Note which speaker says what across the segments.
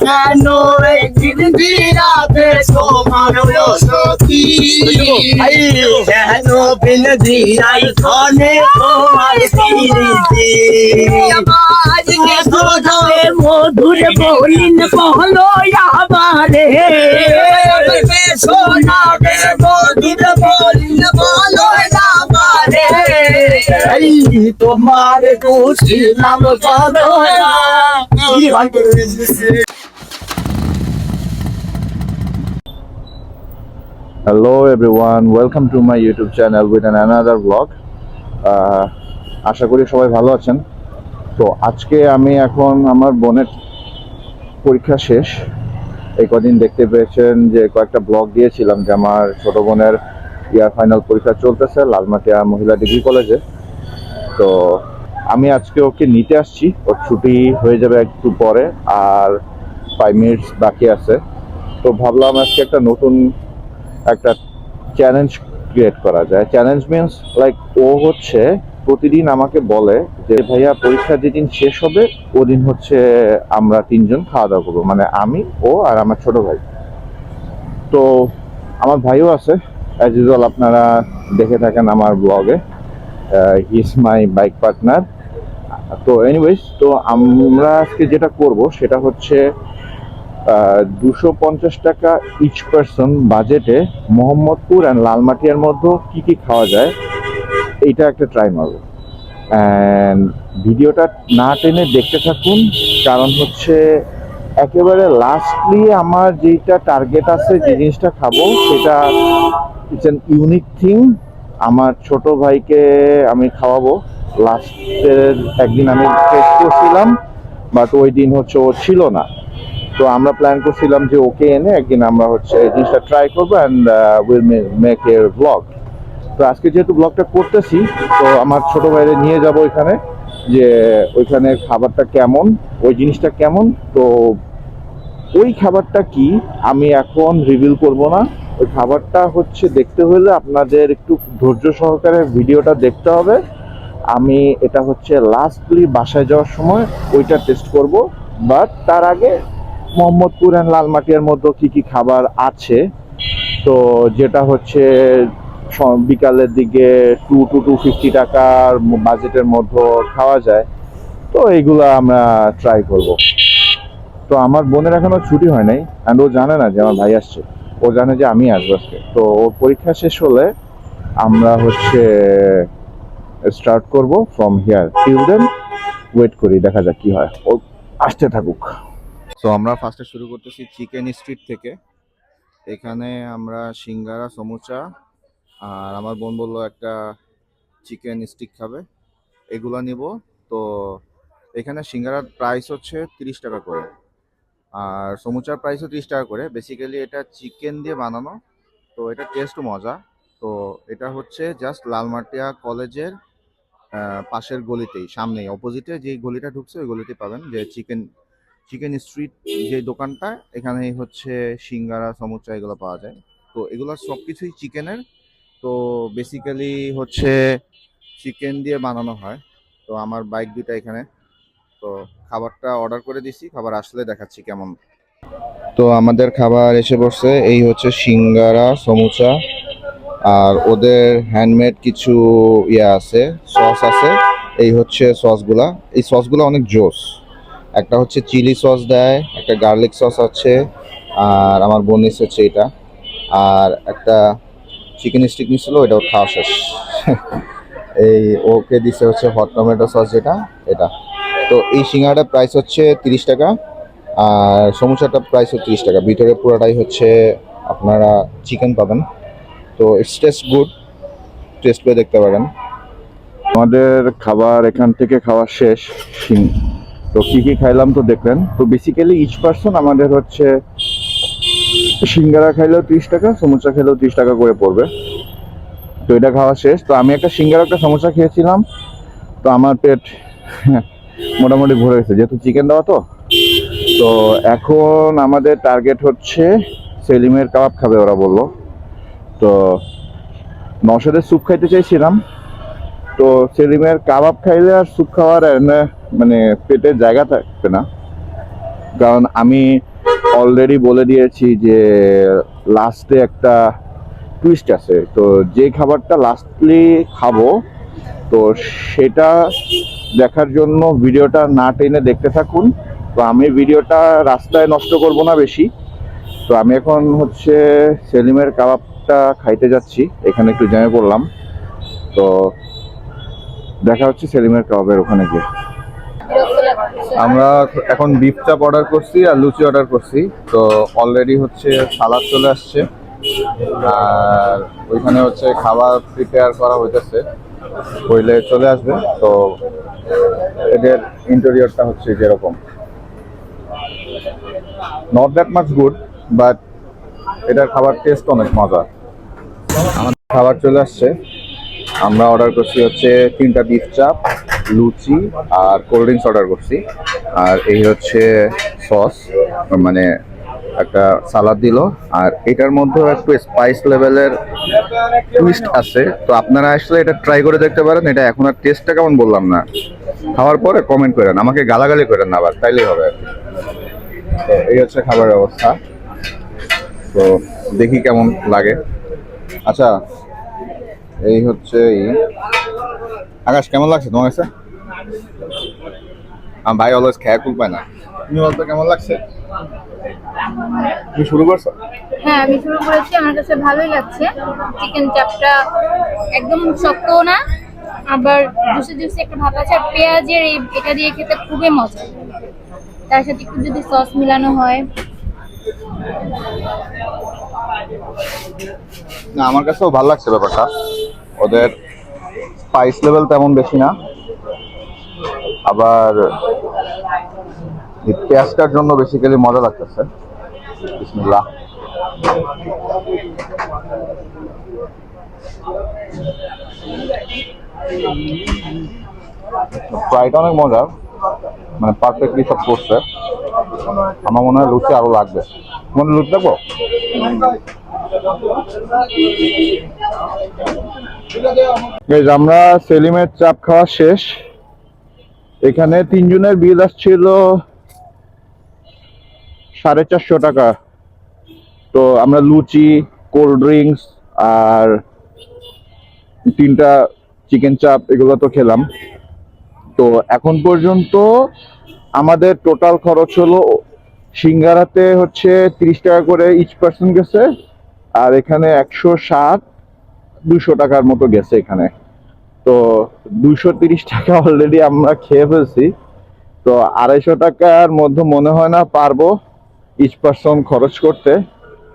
Speaker 1: কেন একদিন দিরাতে তোমার সখী কেন বিন দিরাই ধনে তোমার সোধাবে মধুর বলিন বহলো আমারে। শোনাবে মধুর বলিন বলো আমারে। তোমার খুশি নাম
Speaker 2: Hello everyone, welcome to my YouTube channel with an another vlog. আশা করি সবাই ভালো আছেন। তো আজকে আমি এখন আমার বোনের পরীক্ষা শেষ। এই কদিন দেখতে পেয়েছেন যে কয়েকটা ব্লগ দিয়েছিলাম যে আমার ছোট বোনের ইয়ার ফাইনাল পরীক্ষা চলতেছে লালমাটিয়া মহিলা ডিগ্রি কলেজে। তো আমি আজকে ওকে নিতে আসছি। ওর ছুটি হয়ে যাবে একটু পরে আর ফাইভ মিনিটস বাকি আছে। তো ভাবলাম আজকে একটা নতুন একটা চ্যালেঞ্জ ক্রিয়েট করা যায়। চ্যালেঞ্জ মিনস লাইক ও হচ্ছে প্রতিদিন আমাকে বলে যে, ভাইয়া, পরীক্ষা যেদিন শেষ হবে, ওদিন হচ্ছে আমরা তিনজন খাওয়া দাওয়া করব। মানে আমি, ও আর আমার ছোট ভাই। তো, আমার ভাইও আছে। অ্যাজ ইউজুয়াল আপনারা দেখে থাকেন আমার ব্লগে ইজ মাই বাইক পার্টনার তো এনিওয়েজ তো আমরা আজকে যেটা করব, সেটা হচ্ছে দুশো পঞ্চাশ টাকা ইচ পার্সন বাজেটে মোহাম্মদপুর অ্যান্ড লালমাটিয়ার মধ্যে কি কি খাওয়া যায় এইটা একটা ট্রাই মারবো। অ্যান্ড ভিডিওটা না টেনে দেখতে থাকুন, কারণ হচ্ছে একেবারে লাস্টলি আমার যেটা টার্গেট আছে, যে জিনিসটা খাব, সেটা ইটস অ্যান ইউনিক থিং আমার ছোট ভাইকে আমি খাওয়াবো। লাস্টের একদিন আমি টেস্ট করছিলাম বাট ওই দিন হচ্ছে ও ছিল না। তো আমরা প্ল্যান করছিলাম যে ওকে এনে একদিন আমরা হচ্ছে জিনিসটা ট্রাই করব and will make a blog তো আজকে যেহেতু ব্লগটা করতেছি, তো আমার ছোট ভাইরে নিয়ে যাব ওইখানে যে ওইখানে খাবারটা কেমন, ওই জিনিসটা কেমন। তো ওই খাবারটা কি আমি এখন রিভিল করব না। ওই খাবারটা হচ্ছে দেখতে হলে আপনাদের একটু ধৈর্য সহকারে ভিডিওটা দেখতে হবে। আমি এটা হচ্ছে লাস্টলি বাসায় যাওয়ার সময় ওইটা টেস্ট করব বাট তার আগে মোহাম্মদপুর অ্যান্ড লালমাটিয়ার মধ্যে কি কি খাবার আছে? তো যেটা হচ্ছে বিকালের দিকে টু টু টু ফিফটি টাকার বাজেটের মধ্যে খাওয়া যায়। তো এইগুলো আমরা ট্রাই করব। তো আমার বোনের এখনও ছুটি হয় নাই অ্যান্ড ও জানে না যে আমার ভাই আসছে। ও জানে যে আমি আসব আজকে। তো ওর পরীক্ষা শেষ হলে আমরা হচ্ছে স্টার্ট করব from here till then wait করি, দেখা যাক কি হয়। ও আসতে থাকুক। সো আমরা ফার্স্টে শুরু করতেছি চিকেন স্ট্রিট থেকে। এখানে আমরা সিঙ্গারা, সমুচা, আর আমার বোন বলল একটা চিকেন স্টিক খাবে। এগুলো নিব। তো এখানে সিঙ্গারার প্রাইস হচ্ছে তিরিশ টাকা করে। আর সমুচার প্রাইসও তিরিশ টাকা করে। বেসিক্যালি এটা চিকেন দিয়ে বানানো। তো এটা টেস্টও মজা। তো এটা হচ্ছে জাস্ট লালমাটিয়া কলেজের পাশের গলিতেই, সামনেই। অপোজিটে যে গলিটা ঢুকছে, ওই গলিতে পাবেন যে চিকেন চিকেন স্ট্রিট যে দোকানটা এখানেই হচ্ছে সিঙ্গারা, সমুচা এগুলো পাওয়া যায়। তো এগুলো সব কিছুই চিকেনের তো বেসিক্যালি হচ্ছে চিকেন দিয়ে বানানো হয়। তো আমার বাইক দুটা এখানে। তো খাবারটা অর্ডার করে দিছি, খাবার আসলে দেখাচ্ছি কেমন। তো আমাদের খাবার এসে পড়ছে, এই হচ্ছে সিঙ্গারা, সমুচা। আর ওদের হ্যান্ডমেড কিছু ইয়ে আছে সস আছে। এই হচ্ছে সসগুলা এই সসগুলো অনেক জোস। একটা হচ্ছে চিলি সস দেয়, একটা গার্লিক সস আছে, আর আমার বোন নিচ্ছে হচ্ছে এটা। আর একটা চিকেন স্টিক নিচ্ছিল এটাও খাওয়া শেষ। এই ওকে দিছে হচ্ছে হট টমেটো সস যেটা, এটা। তো এই সিঙ্গাড়াটার প্রাইস হচ্ছে তিরিশ টাকা, আর সমুচাটার প্রাইস হচ্ছে তিরিশ টাকা। ভিতরে পুরোটাই হচ্ছে আপনারা চিকেন পাবেন। তো ইটস টেস্ট গুড টেস্ট করে দেখতে পারেন। আমাদের খাবার এখান থেকে খাওয়া শেষ তো কি কি খাইলাম তো দেখলেন। তো বেসিক্যালি ইচ পার্সন আমাদের হচ্ছে সিঙ্গারা খাইলেও তিরিশ টাকা সমুচা খেলেও তিরিশ টাকা করে পড়বে। তো এটা খাওয়া শেষ। তো আমি একটা সিঙ্গারা, একটা সমোসা খেয়েছিলাম। তো আমার পেট মোটামুটি ভরে গেছে। যেহেতু চিকেন দেওয়া তো। তো এখন আমাদের টার্গেট হচ্ছে সেলিমের কাবাব খাবে ওরা বলল। তো নশোদের স্যুপ খাইতে চাইছিলাম। তো সেলিমের কাবাব খাইলে আর স্যুপ খাওয়ার মানে পেটে জায়গা থাকবে না। কারণ আমি অলরেডি বলে দিয়েছি যে লাস্টে একটা টুইস্ট আছে। তো যে খাবারটা লাস্টলি খাব, তো সেটা দেখার জন্য ভিডিওটা না টেনে দেখতে থাকুন। তো আমি ভিডিওটা রাস্তায় নষ্ট করব না বেশি। তো আমি এখন হচ্ছে সেলিমের কাবাবটা খাইতে যাচ্ছি। এখানে একটু জমে পড়লাম। তো দেখা হচ্ছে সেলিমের কাবাবের ওখানে গিয়ে। আমরা এখন বিফ চাপ অর্ডার করছি আর লুচি অর্ডার করছি। তো অলরেডি হচ্ছে সালাদ চলে আসছে। আর ওইখানে হচ্ছে খাবার প্রিপেয়ার করা হইতেছে। হইলে চলে আসবে। তো এদের ইন্টেরিয়রটা হচ্ছে যেরকম। Not that much good but এটার খাবার টেস্ট অনেক মজা আমাদের খাবার চলে আসছে। আমরা অর্ডার করছি হচ্ছে তিনটা বিফ চাপ লুচি আর কোল্ড ড্রিঙ্কস অর্ডার করছি। আর এই হচ্ছে সস মানে একটা সালাদ দিল। আর এটার মধ্যেও একটু স্পাইস লেভেলের টুইস্ট আছে। তো আপনারা আসলে এটা ট্রাই করে দেখতে পারেন। এটা এখন আর টেস্টটা কেমন বললাম না। খাওয়ার পরে কমেন্ট করেন। আমাকে গালাগালি করেন না, আবার তাইলেই হবে। তো এই হচ্ছে খাবারের অবস্থা। তো দেখি কেমন লাগে। আচ্ছা এই হচ্ছে এই। আকাশ কেমন লাগছে তোমার কাছে? আমার ভাই অলওয়েজ খেয়া কুল পায় না। তুমি বলতো কেমন লাগছে? তুমি শুরু করছ?
Speaker 3: হ্যাঁ আমি শুরু করেছি আমার কাছে ভালোই লাগছে। চিকেন চাপটা একদম শক্তও না আবার জুসি জুসি একটা ভাব আছে আর পেঁয়াজের এই এটা দিয়ে খেতে খুবই মজা। তার সাথে একটু যদি সস মিলানো হয়।
Speaker 2: না আমার কাছেও ভালো লাগছে ব্যাপারটা। ওদের স্পাইস লেভেল তেমন বেশি না। আবার পেঁয়াজটার জন্য বেসিক্যালি মজা লাগতেছে। বিসমিল্লাহ। ফ্রাইটা অনেক মজার মানে পারফেক্টলি সব করছে। আমার মনে হয় লুচি আরও লাগবে। মনে লুচি লাগবো আমরা সেলিমের চাপ খাওয়া শেষ। এখানে তিনজনের বিল আসছিল সাড়ে চারশো টাকা। তো আমরা লুচি, কোল্ড ড্রিঙ্কস আর তিনটা চিকেন চাপ, এগুলো তো খেলাম। তো এখন পর্যন্ত আমাদের টোটাল খরচ হলো সিঙ্গারাতে হচ্ছে তিরিশ টাকা করে ইচ পার্সন গেছে। আর এখানে একশো ষাট দুশো টাকার মতো গেছে এখানে। তো দুশো তিরিশ টাকা অলরেডি আমরা খেয়ে ফেলছি। তো আড়াইশো টাকার মধ্যে মনে হয় না পারব ইচ পার্সন খরচ করতে।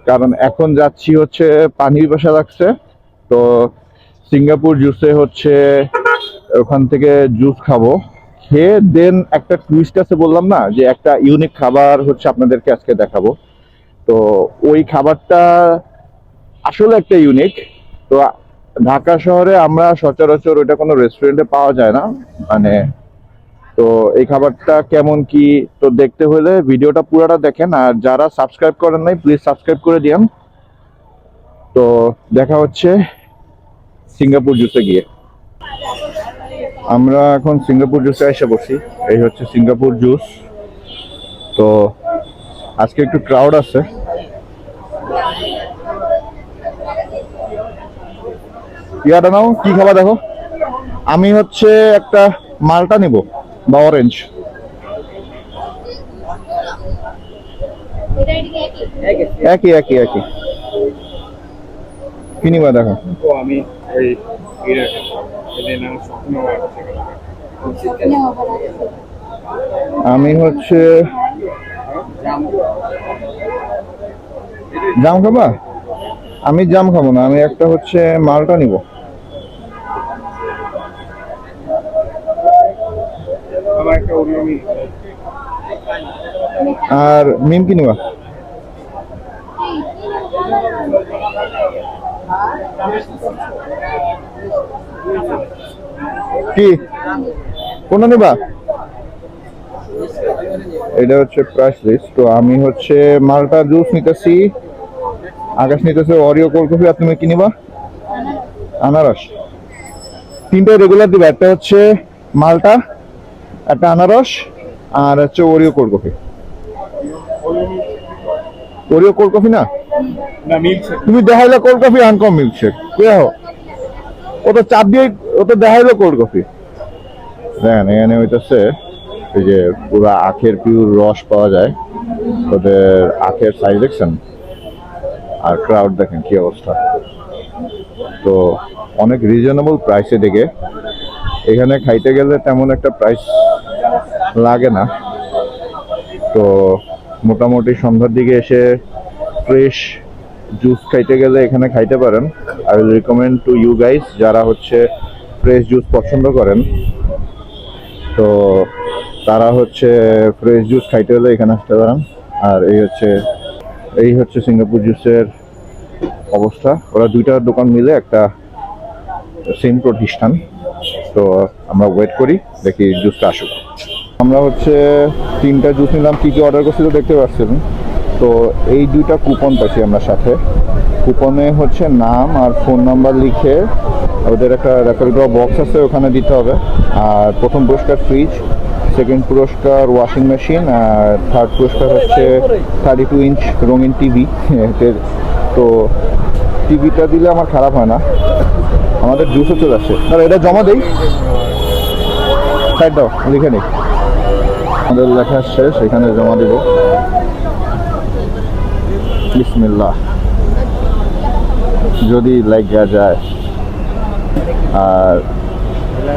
Speaker 2: কারণ এখন যাচ্ছি হচ্ছে পানির বাসা লাগছে তো সিঙ্গাপুর জুসে হচ্ছে ওখান থেকে জুস খাব। খেয়ে দেন একটা টুইস্ট আছে বললাম না, যে একটা ইউনিক খাবার হচ্ছে আপনাদেরকে আজকে দেখাবো। তো ওই খাবারটা আসলে একটা ইউনিক তো ঢাকা শহরে আমরা সচরাচর ওইটা কোনো রেস্টুরেন্টে পাওয়া যায় না। মানে তো এই খাবারটা কেমন কি তো দেখতে হলে ভিডিওটা পুরোটা দেখেন। আর যারা সাবস্ক্রাইব করেন নাই প্লিজ সাবস্ক্রাইব করে দিন তো দেখা হচ্ছে সিঙ্গাপুর জুসে গিয়ে। আমরা এখন সিঙ্গাপুর জুসে এসে বসি। এই হচ্ছে সিঙ্গাপুর জুস তো আজকে একটু ক্রাউড আছে। ইয়াটা নাও কি খাবা দেখো। আমি হচ্ছে একটা মালটা নিব বা অরেঞ্জ
Speaker 3: একই
Speaker 2: একই একই। একই কি নিবা দেখো।
Speaker 4: আমি ওই
Speaker 3: আছে।
Speaker 2: আমি হচ্ছে জাম খাবা? আমি জাম খাব না আমি একটা হচ্ছে মালটা নিব। আর মিম কি নিবা? কি? কোনটা নিবা? এটা হচ্ছে প্রাইস লিস্ট তো আমি হচ্ছে মালটা জুস নিতেছি, আকাশ নিতেছে অরিও কোল্ড কফি আর তুমি কি নিবা? আনারস। তিনটা রেগুলার দিবা, একটা হচ্ছে মালটা একটা আনারস আর হচ্ছে Oreo cold coffee Oreo cold coffee না? তুমি দেখাইলে কোল্ড কফি আনকম মিল্কশেক কে হো? ও তো চাপ দিয়ে ও তো দেখাইলো কোল্ড কফি দেখেন এখানে হইতেছে এই যে পুরো আখের পিওর রস পাওয়া যায়। ওদের আখের সাইজ দেখছেন? আর ক্রাউড দেখেন কি অবস্থা। তো অনেক রিজনেবল প্রাইসে দেখে এখানে খাইতে গেলে তেমন একটা প্রাইস লাগে না। তো মোটামুটি সন্ধ্যার দিকে এসে ফ্রেশ জুস খাইতে গেলে এখানে খাইতে পারেন। I will recommend to you guys যারা হচ্ছে ফ্রেশ জুস পছন্দ করেন। তো তারা হচ্ছে ফ্রেশ জুস খাইতে হলে এখানে আসতে পারেন। আর এই হচ্ছে এই হচ্ছে সিঙ্গাপুর জুসের অবস্থা। ওরা দুইটা দোকান মিলে একটা সেম প্রতিষ্ঠান। তো আমরা ওয়েট করি, দেখি জুসটা আসুক। আমরা হচ্ছে তিনটা জুস নিলাম, কি কি অর্ডার করছি তো দেখতে পাচ্ছেন। তো এই দুইটা কুপন পাইছি আমরা সাথে। কুপনে হচ্ছে নাম আর ফোন নাম্বার লিখে ওদের একটা রেকর্ড করা বক্স আছে, ওখানে দিতে হবে। আর প্রথম পুরস্কার ফ্রিজ সেকেন্ড পুরস্কার ওয়াশিং মেশিন আর থার্ড পুরস্কার হচ্ছে থার্টি টু ইঞ্চ রঙিন টিভি তো টিভিটা দিলে আমার খারাপ হয় না। আমাদের জুসও চলে আসছে। তাহলে এটা জমা দেই? সাইড দাও, লিখে নিই। আমাদের লেখা শেষ, এখানে জমা দেব। বিসমিল্লাহ। যদি লাগা যায়। আর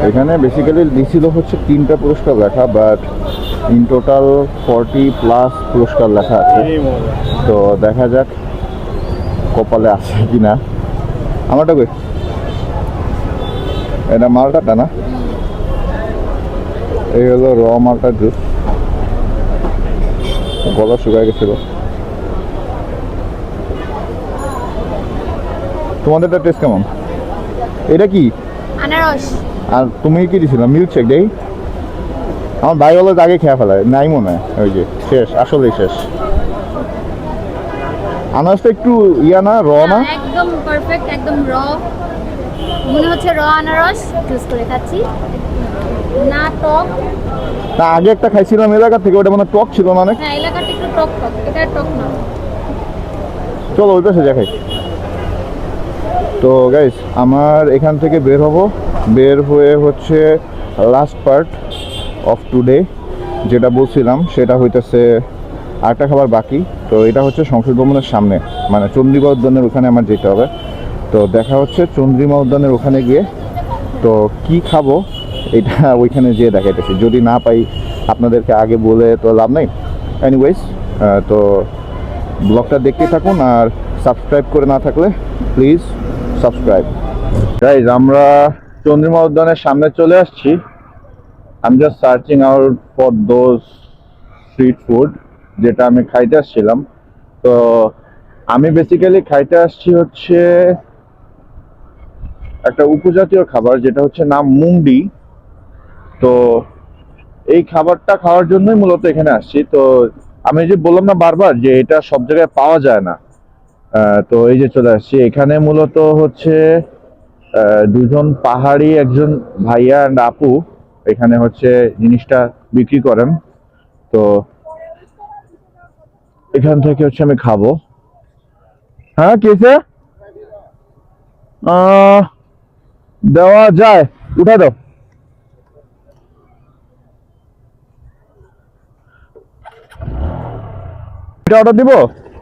Speaker 2: এখানে বেসিক্যালি দিছিল হচ্ছে তিনটা পুরস্কার লেখা but in total forty plus পুরস্কার লেখা আছে। তো দেখা যাক কপালে আছে কি না আমারটা কই? এটা মালটাটা না এই হলো র মালটার জুস গলা শুকায় গেছিল। তোমাদেরটা টেস্ট কেমন? এটা কি?
Speaker 3: আনারস।
Speaker 2: আর তুমি কি দিছিল? মিল্ক শেক দেই? আমার ভাই বলে আগে খেয়ে ফেলায়। নাই মনে হয়। ওই যে শেষ আসলেই শেষ। আনারসটা একটু ইয়া না র না?
Speaker 3: একদম পারফেক্ট একদম র মনে হচ্ছে র আনারস চুজ করে খাচ্ছি। না টক।
Speaker 2: না আগে একটা খাইছিলাম এলাকা থেকে ওটা মানে টক ছিল না অনেক?
Speaker 3: হ্যাঁ এলাকাটা একটু টক টক। এটা টক না।
Speaker 2: চলো ওই পাশে দেখাই। তো গাইস আমার এখান থেকে বের হব। বের হয়ে হচ্ছে লাস্ট পার্ট অফ টুডে যেটা বলছিলাম সেটা হইতেছে আরেকটা খাবার বাকি। তো এটা হচ্ছে সংসদ ভবনের সামনে মানে চন্দ্রিমা উদ্যানের ওখানে আমার যেতে হবে। তো দেখা হচ্ছে চন্দ্রিমা উদ্যানের ওখানে গিয়ে। তো কি খাব? এটা ওইখানে যেয়ে দেখাইতেছি। যদি না পাই, আপনাদেরকে আগে বলে তো লাভ নেই। এনিওয়েজ তো ব্লগটা দেখতে থাকুন আর সাবস্ক্রাইব করে না থাকলে প্লিজ সাবস্ক্রাইব গাইজ আমরা চন্দ্রিমা উদ্যানের সামনে চলে আসছি। I am just searching out for those street food যেটা আমি খাইতে আসছিলাম। তো আমি বেসিক্যালি খাইতে আসছি হচ্ছে একটা উপজাতীয় খাবার যেটা হচ্ছে নাম মুংডি তো এই খাবারটা খাওয়ার জন্যই মূলত এখানে আসছি। তো আমি যে বললাম না বারবার যে এটা সব জায়গায় পাওয়া যায় না। তো এই যে চলে আসছি। এখানে মূলত হচ্ছে দুজন পাহাড়ি একজন ভাইয়া অ্যান্ড আপু এখানে হচ্ছে জিনিসটা বিক্রি করেন। তো এখান থেকে হচ্ছে আমি খাব। হ্যাঁ কেসে আহ, দেওয়া যায়। উঠা দাও। এটা অর্ডার দিব?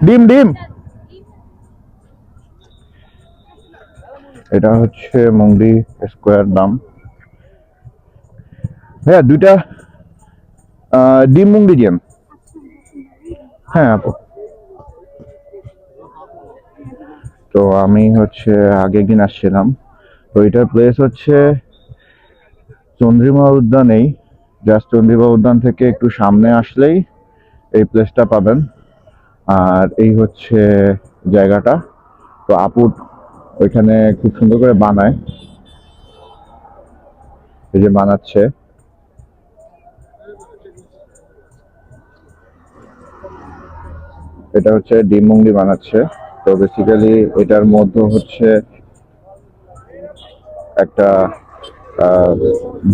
Speaker 2: ডিম ডিম। এটা হচ্ছে মুংডি স্কোয়ার দাম। হ্যাঁ দুইটা ডিম মুংডি দিয়েন হ্যাঁ আপু। তো আমি হচ্ছে আগের দিন আসছিলাম। তো এটার প্লেস হচ্ছে চন্দ্রিমা উদ্যানেই জাস্ট চন্দ্রিমা উদ্যান থেকে একটু সামনে আসলেই এই প্লেসটা পাবেন। আর এই হচ্ছে জায়গাটা। তো আপুর ওইখানে খুব সুন্দর করে বানায়। এই যে বানাচ্ছে। এটা হচ্ছে ডিম বানাচ্ছে। তো বেসিক্যালি এটার মধ্যে হচ্ছে একটা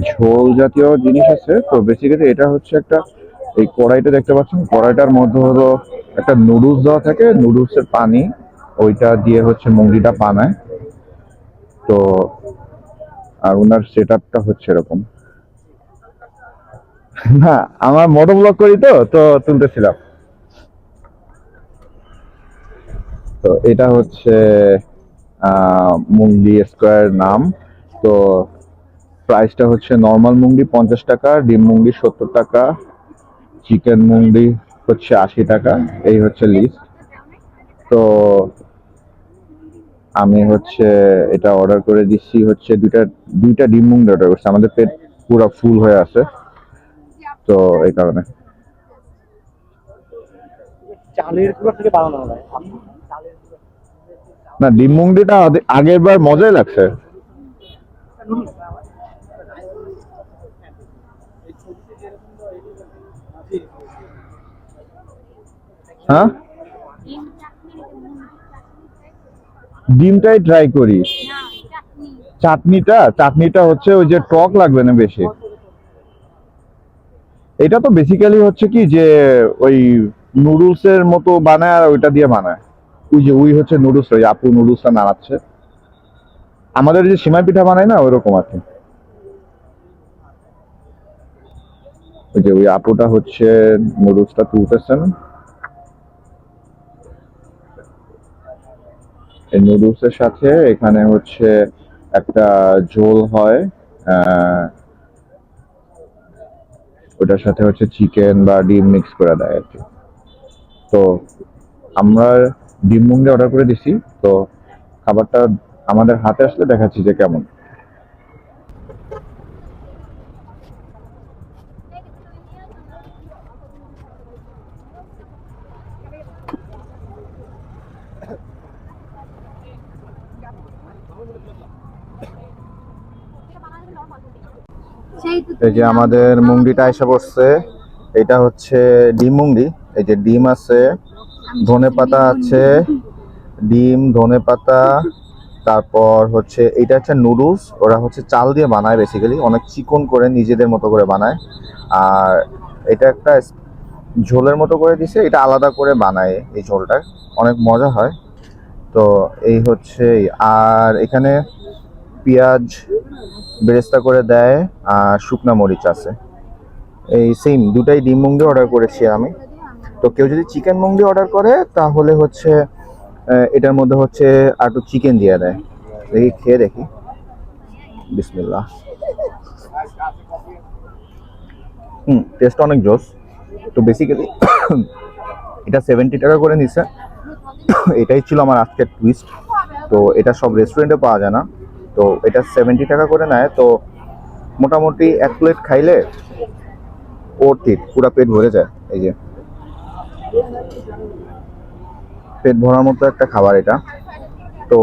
Speaker 2: ঝোল জাতীয় জিনিস আছে। তো বেসিক্যালি এটা হচ্ছে একটা, এই কড়াইটা দেখতে পাচ্ছেন, কড়াইটার মধ্যে হলো একটা নুডলস দেওয়া থাকে। নুডলসের পানি, ওইটা দিয়ে হচ্ছে মুঙ্গিটা বানায়। তো, আর ওনার সেট আপটা হচ্ছে এরকম। না, আমার মোটো ব্লগ করি তো তো তুলতেছিলাম। তো এটা হচ্ছে মুঙ্গি স্কোয়ার নাম। তো প্রাইসটা হচ্ছে নর্মাল মুঙ্গি পঞ্চাশ টাকা ডিম মুঙ্গি সত্তর টাকা চিকেন মুঙ্গি হচ্ছে আশি টাকা এই হচ্ছে লিস্ট তো আমি হচ্ছে এটা অর্ডার করে দিচ্ছি হচ্ছে দুইটা দুইটা ডিম মুঙ্গি অর্ডার করছি। আমাদের পেট পুরো ফুল হয়ে আছে। তো এই কারণে।
Speaker 1: চালের গুঁড়ো থেকে বানানো হয়।
Speaker 2: না ডিম মুঙ্গিটা আগে- আগের বার মজাই লাগছে। হ্যাঁ? ডিমটাই ট্রাই করি। চাটনিটা? চাটনিটা হচ্ছে ওই যে টক লাগবে না বেশি? এটা তো বেসিক্যালি হচ্ছে কি যে ওই নুডলস এর মতো বানায় আর ওইটা দিয়ে বানায়। ওই যে, ওই হচ্ছে নুডলস ওই আপু নুডলসটা নাড়াচ্ছে। আমাদের যে সিমাই পিঠা বানায় না, ওইরকম আর কি ওই যে ওই আপুটা হচ্ছে নুডলসটা তুলতেছেন। এই নুডলস এর সাথে এখানে হচ্ছে একটা ঝোল হয় ওটার সাথে হচ্ছে চিকেন বা ডিম মিক্স করে দেয় আর কি। তো আমরা ডিম মুঙ্গি অর্ডার করে দিছি, তো খাবারটা আমাদের হাতে আসলে দেখাচ্ছি যে কেমন। এই যে আমাদের মুঙ্গিটা এসে পড়ছে, এটা হচ্ছে ডিম মুঙ্গি। এই যে ডিম আছে, ধনে পাতা আছে, ডিম, ধনে পাতা তারপর হচ্ছে এটা হচ্ছে নুডলস ওরা হচ্ছে চাল দিয়ে বানায় বেসিক্যালি অনেক চিকন করে নিজেদের মতো করে বানায়। আর এটা একটা ঝোলের মতো করে দিছে, এটা আলাদা করে বানায় এই ঝোলটা। অনেক মজা হয়। তো এই হচ্ছে আর এখানে পেঁয়াজ বেরেস্তা করে দেয়, আর শুকনা মরিচ আছে। এই সেম দুটাই ডিম মুঙ্গি অর্ডার করেছি আমি। তো কেউ যদি চিকেন মুঙ্গি অর্ডার করে, তাহলে হচ্ছে এটার মধ্যে হচ্ছে একটু চিকেন দিয়ে দেয়। দেখি, খেয়ে দেখি। বিসমিল্লাহ। হুম টেস্ট অনেক জোস। তো বেসিক্যালি এটা সেভেন্টি টাকা করে নিছে। এটাই ছিল আমার আজকের টুইস্ট তো এটা সব রেস্টুরেন্টে পাওয়া যায় না। তো এটা সেভেন্টি টাকা করে নেয়। তো মোটামুটি এক প্লেট খাইলে ওর পুরো পেট ভরে যায়। এই যে। পেট ভরার মতো একটা খাবার এটা। তো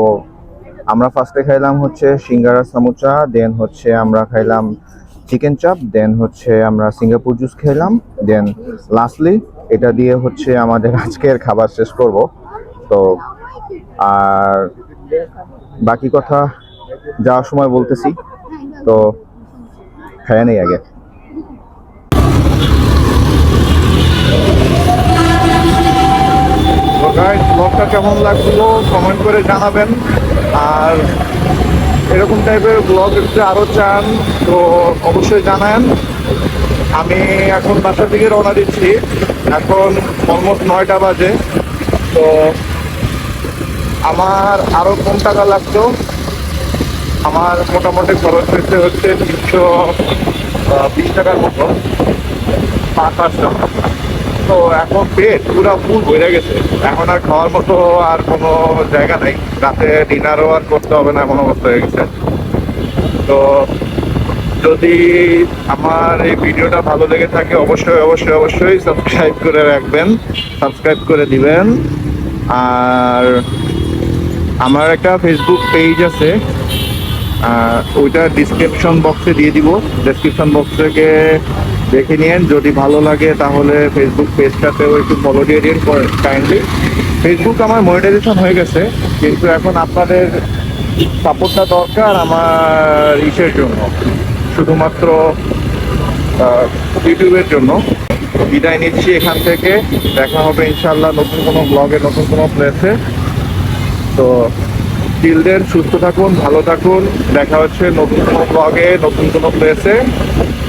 Speaker 2: আমরা ফার্স্টে খাইলাম হচ্ছে সিঙ্গারা সামোচা দেন হচ্ছে আমরা খাইলাম চিকেন চাপ দেন হচ্ছে আমরা সিঙ্গাপুর জুস খেলাম দেন লাস্টলি এটা দিয়ে হচ্ছে আমাদের আজকের খাবার শেষ করব। তো আর বাকি কথা যাওয়ার সময় বলতেছি। তো খাইয়া নেই আগে। তো গাইস ব্লগটা কেমন লাগল? কমেন্ট করে জানাবেন। আর এরকম টাইপের ব্লগ যদি আরও চান, তো অবশ্যই জানান। আমি এখন বাসার দিকে রওনা দিচ্ছি। এখন অলমোস্ট নয়টা বাজে। তো আমার আরও কম টাকা লাগতো? আমার মোটামুটি খরচ হয়েছে হচ্ছে তিনশো বিশ টাকার মতো। পাঁচ পাঁচটা তো এখন পেট পুরো ফুল হয়ে গেছে। এখন আর খাওয়ার মতো আর কোনো জায়গা নেই। রাতে ডিনারও আর করতে হবে না, এমন অবস্থা হয়ে গেছে। তো যদি আমার এই ভিডিওটা ভালো লেগে থাকে, অবশ্যই অবশ্যই অবশ্যই সাবস্ক্রাইব করে রাখবেন। সাবস্ক্রাইব করে দিবেন। আর আমার একটা ফেসবুক পেজ আছে। ওইটা ডিসক্রিপশন বক্সে দিয়ে দিব। ডেসক্রিপশন বক্স থেকে দেখে নিন যদি ভালো লাগে তাহলে ফেসবুক পেজটাতেও একটু ফলো দিয়ে দিন কাইন্ডলি ফেসবুক আমার মনিটাইজেশন হয়ে গেছে, কিন্তু এখন আপনাদের সাপোর্টটা দরকার আমার ইসের জন্য। শুধুমাত্র ইউটিউবের জন্য। বিদায় নিচ্ছি এখান থেকে। দেখা হবে ইনশাল্লাহ নতুন কোনো ব্লগে নতুন কোনো প্লেসে তো চিলড্রেন সুস্থ থাকুন, ভালো থাকুন। দেখা হচ্ছে নতুন কোনো ব্লগে নতুন কোনো প্লেসে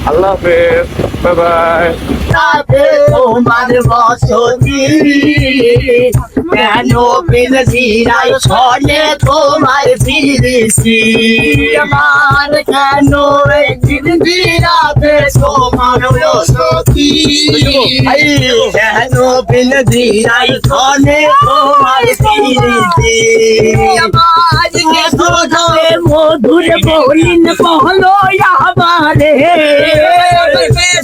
Speaker 2: আল্লাহ হাফেজ। বাই বাই
Speaker 5: তাতে তোমার বসতি কেন পিলজিরাই ছলে তোমার ফিরিসি আমার কেন একদিন বিরাতে তোমার বসতি? কেন পিলজিরাই ছলে তোমার ফিরিসি আমার কে মধুর বলিন পহলো আমারে?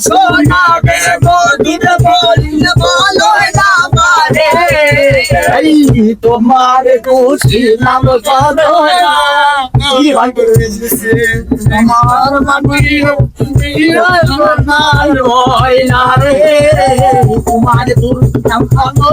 Speaker 5: সোনা বে মধুর বলিন বলো আমারে। এই তোমার খুশি নাম করো আমার মাটি না রে। তোমার দুর্নাম করো